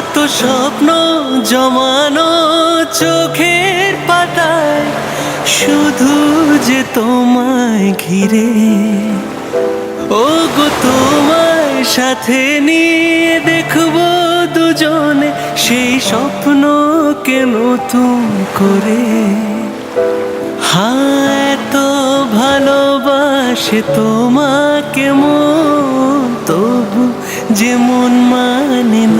কত স্বপ্ন জমানো চোখের পাতায়, শুধু যে তোমায় ঘিরে। ও গো তোমায় সাথে নিয়ে দেখব দুজনে, সেই স্বপ্নকে নতুন করে? হ্যাঁ তো ভালোবাসে তোমাকে মন, তবু যে মন মানে না।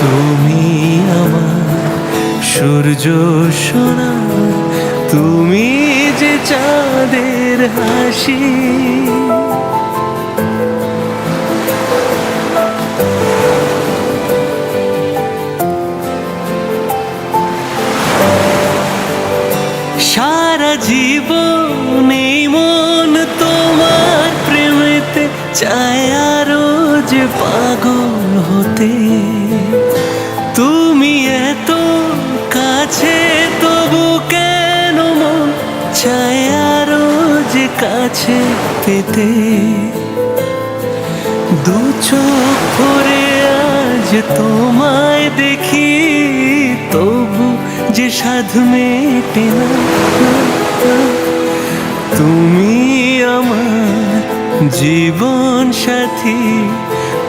তুমি আমার সূর্য সোনা, তুমি যে চাঁদের হাসি। সারা জীবন এই মন তোমার প্রেমেতে চায় আরও যে পাগল হতে। তুমি এত কাছে, তবু কেন মন চায় আরও যে কাছে পেতে? দু চোখ ভরে আজ তোমায় দেখি, তবু যে সাধ মেটে না। তুমি আমার জীবন সাথী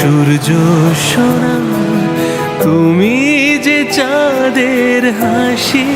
সূর্য সোনা তুমি যে চাঁদের হাসি।